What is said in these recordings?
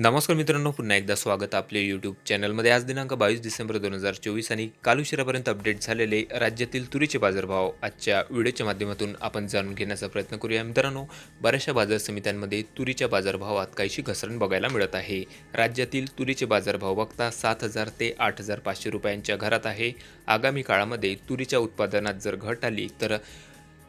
नमस्कार मित्रांनो पुन्हा एकदा स्वागत आपले यूट्यूब चॅनलमध्ये आज दिनांक बावीस डिसेंबर दोन हजार चोवीस आणि काल उशिरापर्यंत अपडेट झालेले राज्यातील तुरीचे बाजारभाव. आजच्या व्हिडिओच्या माध्यमातून आपण जाणून घेण्याचा प्रयत्न करूया. मित्रांनो बऱ्याचशा बाजार समित्यांमध्ये तुरीच्या बाजारभावात काहीशी घसरण बघायला मिळत आहे. राज्यातील तुरीचे बाजारभाव बघता सात हजार ते आठ हजार पाचशे रुपयांच्या घरात आहे. आगामी काळामध्ये तुरीच्या उत्पादनात जर घट आली तर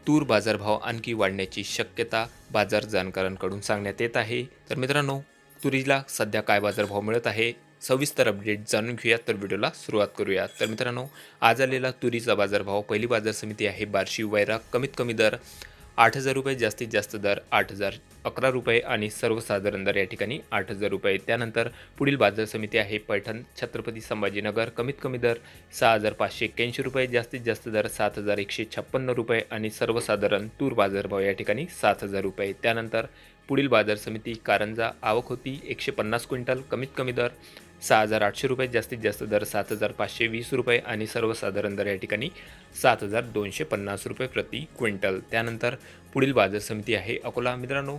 तूर बाजारभाव आणखी वाढण्याची शक्यता बाजार जाणकारांकडून सांगण्यात येत आहे. तर मित्रांनो तुरीला सध्या काय बाजारभाव मिळत आहे? सविस्तर अपडेट जाणून घेऊया तर व्हिडिओला सुरुवात करूया तर मित्रांनो आज आलेला तुरीचा बाजारभाव पहिली बाजार समिती आहे बार्शी वैरा. कमीत कमी दर आठ हजार रुपये जास्तीत जास्त दर आठ हजार. अकरा रुपये आणि सर्वसाधारण दर या ठिकाणी आठ हजार रुपये. त्यानंतर पुढील बाजार समिती आहे पैठण छत्रपती संभाजीनगर. कमीत कमी दर सहा हजार पाचशे एक्क्याऐंशी रुपये जास्तीत जास्त दर सात हजार एकशे छप्पन्न रुपये आणि सर्वसाधारण तूर बाजारभाव या ठिकाणी सात हजार रुपये. त्यानंतर पुढील बाजार समिती कारंजा आवक होती. एकशे पन्नास क्विंटल कमीत कमी दर सहा हजार आठशे रुपये जास्तीत जास्त दर सात हजार पाचशे वीस रुपये आणि सर्वसाधारण दर या ठिकाणी सात हजार दोनशे पन्नास रुपये प्रति क्विंटल. त्यानंतर पुढील बाजार समिती आहे अकोला. मित्रांनो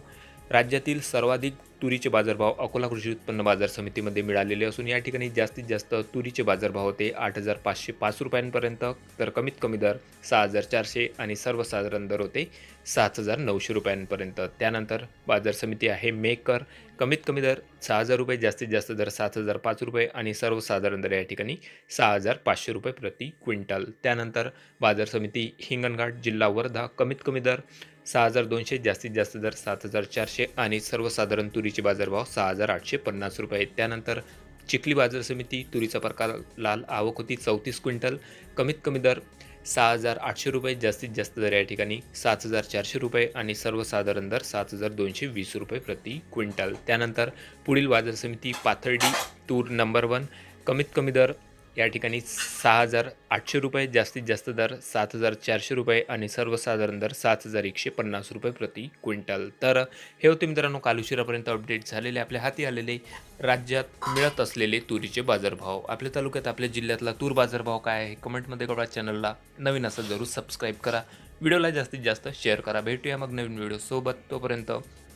राज्यातील सर्वाधिक तुरीचे बाजारभाव अकोला कृषी उत्पन्न बाजार समितीमध्ये मिळालेले असून या ठिकाणी जास्तीत जास्त तुरीचे बाजारभाव होते आठ हजार पाचशे पाच रुपयांपर्यंत तर कमीत कमी दर सहा हजार चारशे आणि सर्वसाधारण दर होते सात हजार नऊशे रुपयांपर्यंत. त्यानंतर बाजार समिती आहे मेकर कमीत कमी दर सहा हजार रुपये जास्तीत जास्त दर सात हजार पाच रुपये आणि सर्वसाधारण दर या ठिकाणी सहा हजार पाचशे रुपये प्रति क्विंटल. त्यानंतर बाजार समिती हिंगणघाट जिल्हा वर्धा कमीत कमी दर सहा हजार दोनशे जास्तीत जास्त दर सात हजार चारशे आणि सर्वसाधारण तुरी तुरीचे बाजारभाव सहा हजार आठशे पन्नास रुपये त्यानंतर चिखली बाजार समिती तुरीचा प्रकार लाल आवक होती चौतीस क्विंटल. कमीत कमी दर सहा हजार आठशे रुपये जास्तीत जास्त दर या ठिकाणी सात हजार चारशे रुपये आणि सर्वसाधारण दर सात हजार दोनशे वीस रुपये प्रति क्विंटल. त्यानंतर पुढील बाजार समिती पाथर्डी तूर नंबर वन. कमीत कमी दर या ठिकाणी सहा हजार आठशे रुपये जास्तीत जास्त दर सात हजार चारशे रुपये आणि सर्वसाधारण दर सात हजार एकशे पन्नास रुपये प्रति क्विंटल. तर हे होते मित्रांनो काल उशिरापर्यंत अपडेट झालेले आपल्या हाती आलेले राज्यात मिळत असलेले तुरीचे बाजारभाव. आपल्या तालुक्यात आपल्या जिल्ह्यातला तूर बाजारभाव काय आहे कमेंटमध्ये कळवा. चॅनलला नवीन असं जरूर सबस्क्राईब करा. व्हिडिओला जास्तीत जास्त शेअर करा. भेटूया मग नवीन व्हिडिओसोबत तोपर्यंत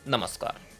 नमस्कार.